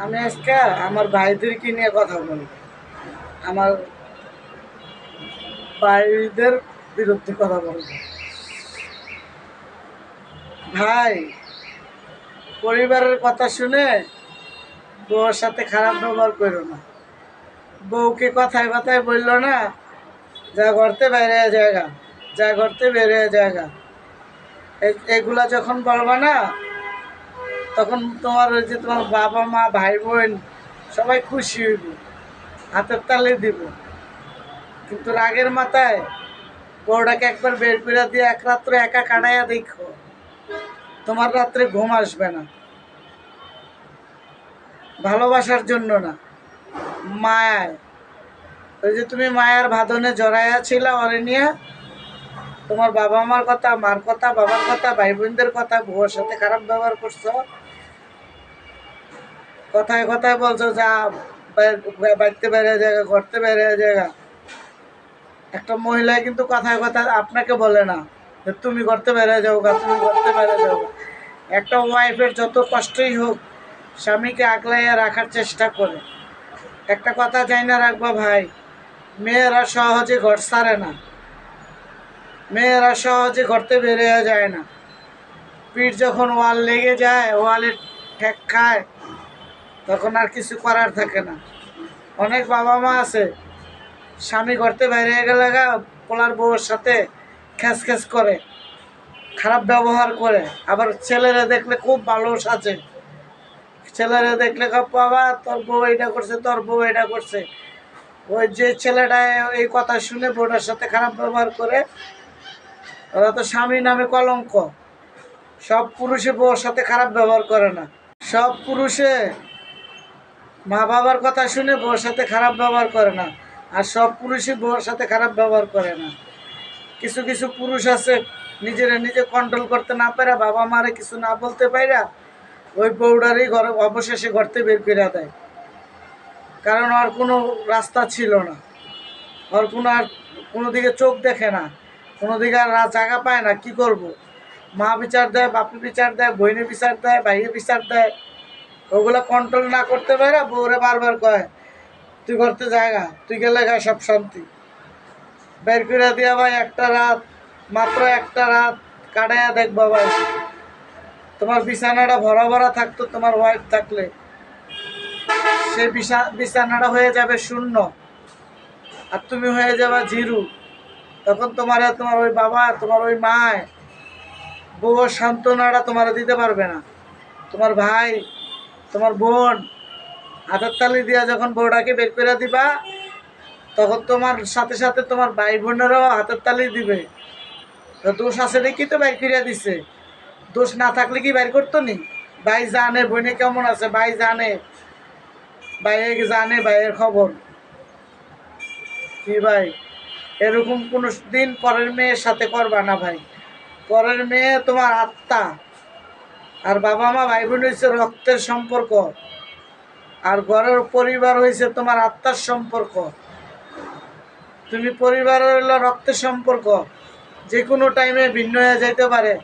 আমি আজকে আমার ভাইদেরকে নিয়ে কথা বলব। আমার ভাইদের বিরুদ্ধে কথা বলব। ভাই, পরিবারের কথা শুনে বউর সাথে খারাপ ব্যবহার করো না। বউকে কথায় কথায় বলল না, যা করতে বেড়ে জায়গা যা করতে বেড়ে জায়গা এগুলা যখন বলবা না তখন তোমার ওই যে তোমার বাবা, মা, ভাই, বোন সবাই খুশি হইব। হাতের তালে দিব। কিন্তু রাগের মাথায় বউটাকে একবার বের করে দিয়ে এক রাত্রে একা কাটাইয়া দেখো। তোমার রাত্রে ঘুম আসবে না। ভালোবাসার জন্য না। মায়ায়। ওই যে তুমি মায়ার ভাদনে জড়াইয়া ছিল ওরে নিয়ে, তোমার বাবা মার কথা মার কথা, বাবার কথা ভাই বোনদের কথা, বউর সাথে খারাপ ব্যবহার করছ। কথায় কথায় বলছো, যা বাড়িতে বেড়ে জায়গা ঘরতে বেড়ে জায়গা একটা মহিলা কিন্তু কথায় কথায় আপনাকে বলে না যে তুমি করতে বেড়ে যাও গা তুমি করতে বেড়ে যাও একটা ওয়াইফের যত কষ্টই হোক, স্বামীকে আগলাইয়া রাখার চেষ্টা করে। একটা কথা চাই না রাখবা ভাই, মেয়েরা সহজে ঘর সারে না। মেয়েরা সহজে ঘরতে বেরিয়ে যায় না। পিঠ যখন ওয়াল লেগে যায় ওয়ালে ঠেক খায় তখন আর কিছু করার থাকে না। অনেক বাবা মা আছে, স্বামী ঘরতে বাইরে গেলে গা, পোলার বউর সাথে খ্যাস খ্যাস করে, খারাপ ব্যবহার করে। আবার ছেলেরা দেখলে খুব ভালো সাজে ছেলেরা দেখলে বাবা, তোর বউ এটা করছে, তোর বউ এটা করছে। ওই যে ছেলেটা এই কথা শুনে বউটার সাথে খারাপ ব্যবহার করে, ওরা তো স্বামী নামে কলঙ্ক। সব পুরুষে বউর সাথে খারাপ ব্যবহার করে না। সব পুরুষে মা বাবার কথা শুনে বউর সাথে খারাপ ব্যবহার করে না। আর সব পুরুষই বউর সাথে খারাপ ব্যবহার করে না। কিছু কিছু পুরুষ আছে, নিজেরা নিজে কন্ট্রোল করতে না পারে, বাবা মারে কিছু না বলতে পাইরা ওই বউডারই ঘরে অবশেষে ঘরতে বের করে দেয়। কারণ ওর কোনো রাস্তা ছিল না। ওর কোনো আর কোনো দিকে চোখ দেখে না। কোনো দিকে আর জায়গা পায় না। কি করব? মা বিচার দেয়, বাপি বিচার দেয়, বইনে বিচার দেয়, ভাইয়ে বিচার দেয়। ওগুলো কন্ট্রোল না করতে পারে, বউরে বারবার কয়, তুই করতে জায়গা তুই গেলে গা সব শান্তি। বের করে দিয়া ভাই, একটা রাত, মাত্র একটা রাত কাটাইয়া দেখবা ভাই তোমার বিছানাটা ভরা ভরা থাকতো, তোমার ওয়াইফ থাকলে। বিছা- বিছানাটা হয়ে যাবে শূন্য। আর তুমি হয়ে যাবে জিরু। তখন তোমার তোমার ওই বাবা, তোমার ওই মায় বউর সান্ত্বনাটা তোমার দিতে পারবে না। তোমার ভাই তোমার বোন হাতের তালি দিয়া যখন বউটাকে বের করে দিবা, তখন তোমার সাথে সাথে তোমার ভাই বোনেরও হাতের তালি দিবে। দোষ আছে দেখি তো বাইর করিয়া দিছে? দোষ না থাকলে কি বাইর করতো নি? ভাই জানে, বোনে কেমন আছে? ভাই জানে। ভাইয়ে জানে, ভাইয়ের খবর। কি ভাই? এরকম কোনো দিন পরের মেয়ের সাথে করবা না ভাই। পরের মেয়ে তোমার আত্মা। আর বাবা মা ভাই বোন হয়েছে রক্তের সম্পর্ক। আর ঘরের পরিবার হয়েছে তোমার আত্মার সম্পর্ক। তুমি পরিবারের হলো রক্তের সম্পর্ক। যে কোনো টাইমে ভিন্ন হয়ে যাইতে পারে।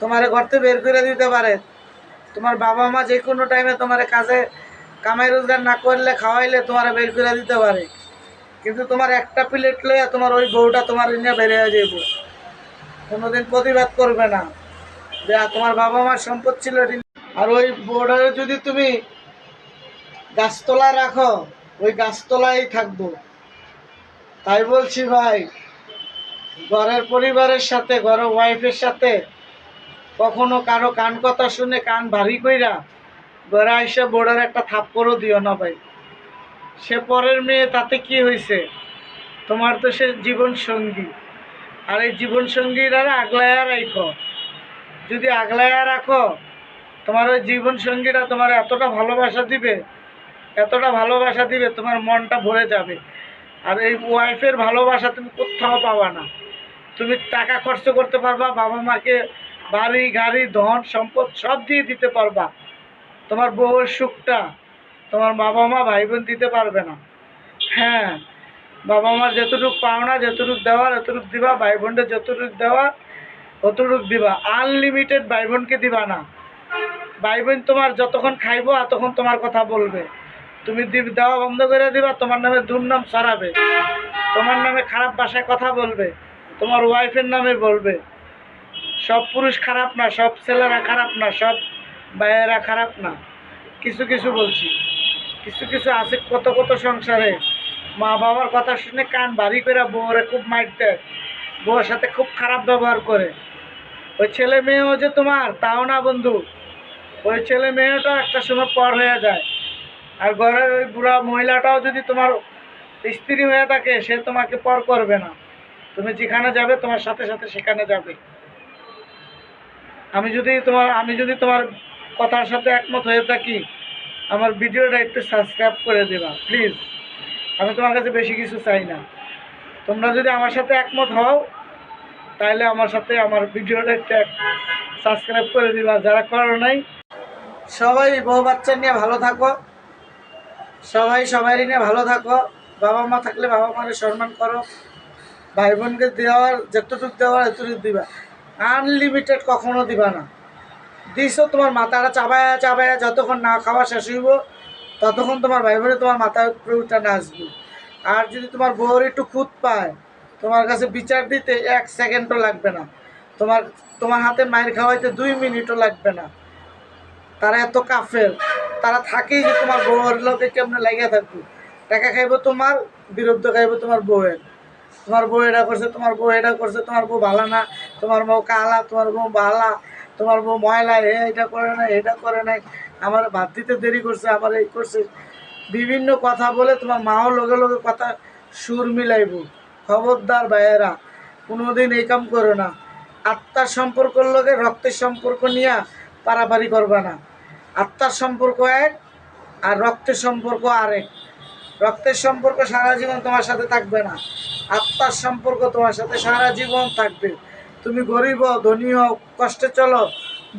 তোমারে ঘরতে বের করে দিতে পারে। তোমার বাবা মা যে কোনো টাইমে তোমার কাজে, কামাই রোজগার না করলে খাওয়াইলে তোমার বের করে দিতে পারে। কিন্তু তোমার একটা প্লেট লইয়া তোমার ওই বউটা তোমার নিয়ে বেরিয়ে যাইব। কোনোদিন প্রতিবাদ করবে না। তোমার বাবা মার সম্পদ ছিল আর ওই বউটারে যদি তুমি গাছতলায় রাখো, ওই গাছতলায় থাকব। তাই বলছি ভাই, ঘরের পরিবারের সাথে ঘরের ওয়াইফের সাথে, কখনো কারও কান কথা শুনে কান ভারী কইরা ঘরে আইসা বোর্ডার একটা থাপ্পড়ও দিও না ভাই। সে পরের মেয়ে, তাতে কি হয়েছে তোমার তো সে জীবন সঙ্গী আর এই জীবন সঙ্গীরা আগলায়া রাখো যদি আগলায়া রাখো, তোমার ওই জীবন সঙ্গীরা তোমার এতটা ভালোবাসা দিবে, এতটা ভালোবাসা দিবে, তোমার মনটা ভরে যাবে। আর এই ওয়াইফের ভালোবাসা তুমি কোথাও পাবা না। তুমি টাকা খরচ করতে পারবা, বাবা মাকে বাড়ি, গাড়ি, ধন, সম্পদ সব দিয়ে দিতে পারবা। তোমার বউয়ের সুখটা তোমার বাবা মা ভাই বোন দিতে পারবে না। হ্যাঁ বাবা মার যতটুকু পাওনা, যতটুকু দেওয়ার, এতটুকু দিবা ভাই বোনদের যতটুকু দেওয়া ততটুকু দিবা। আনলিমিটেড ভাই বোনকে দিবা না। ভাই বোন তোমার যতক্ষণ খাইবো ততক্ষণ তোমার কথা বলবে। তুমি দেওয়া বন্ধ করে দিবা, তোমার নামে দুর্নাম ছড়াবে। তোমার নামে খারাপ ভাষায় কথা বলবে। তোমার ওয়াইফের নামে বলবে। সব পুরুষ খারাপ না, সব ছেলেরা খারাপ না, সব ভাইয়েরা খারাপ না। কিছু কিছু বলছি। কিছু কিছু আছে কত কত সংসারে। মা বাবার কথা শুনে কান ভারী করে বউরে খুব দেয়। বউয়ের সাথে খুব খারাপ ব্যবহার করে। ওই ছেলে মেয়েও যে তোমার, তাও না বন্ধু। ওই ছেলে মেয়েটা একটা সময় পর হয়ে যায়। আর ঘরের ওই বুড়া মহিলাটাও যদি তোমার স্ত্রী হয়ে থাকে, সে তোমাকে পর করবে না। তুমি যেখানে যাবে, তোমার সাথে সাথে সেখানে যাবে। আমি যদি তোমার, আমি যদি তোমার কথার সাথে একমত হয়ে থাকি, আমার ভিডিওটা একটু সাবস্ক্রাইব করে দেবা, প্লিজ। আমি তোমার কাছে বেশি কিছু চাই না। তোমরা যদি আমার সাথে একমত হও তাহলে আমার সাথে আমার ভিডিওটা একটু সাবস্ক্রাইব করে দিবা, যারা করো নাই। সবাই বউ বাচ্চা নিয়ে ভালো থাকো। সবাই সবাই নিয়ে ভালো থাকো। বাবা মা থাকলে বাবা মাকে সম্মান করো। ভাই বোনকে দেওয়ার, যতটুকু দেওয়ার এতটুকু দিবা। আনলিমিটেড কখনো দিবা না। দিছো তোমার মাথাটা, চাবায়া চাবায়া যতক্ষণ না খাওয়া শেষ হইব, ততক্ষণ তোমার ভাই বোনে তোমার মাথার উপরে উঠে নাচবে আর যদি তোমার বউর একটু খুঁত পায় তোমার কাছে বিচার দিতে এক সেকেন্ডও লাগবে না। তোমার তোমার হাতে মায়ের খাওয়াইতে দুই মিনিটও লাগবে না। তারা এত কাফের। তারা থাকেই যে তোমার বউয়ের লোকে কেমনে লাগিয়ে থাকবে। টাকা খাইবো তোমার, বিরুদ্ধ খাইবো তোমার বউয়ের। তোমার বউ এটা করছে, তোমার বউ এটা করছে, তোমার বউ ভালো না, তোমার বউ কালা, তোমার বউ ভালা তোমার বউ ময়লা, এ এটা করে না এটা করে নাই। আমার ভাত দিতে দেরি করছে, আমার এই করছে। বিভিন্ন কথা বলে তোমার মাও লগে লগে কথা সুর মিলাইব। খবরদার ভাইয়েরা, কোনোদিন এই কাম করো না। আত্মার সম্পর্কর লগে রক্তের সম্পর্ক নিয়ে পারাপারি করবা না। আত্মার সম্পর্ক এক আর রক্তের সম্পর্ক আরেক। রক্তের সম্পর্ক সারা জীবন তোমার সাথে থাকবে না। আত্মার সম্পর্ক তোমার সাথে সারা জীবন থাকবে। তুমি গরিব ধনী হও, কষ্টে চলো,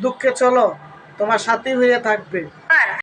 দুঃখে চলো, তোমার সাথী হয়ে থাকবে।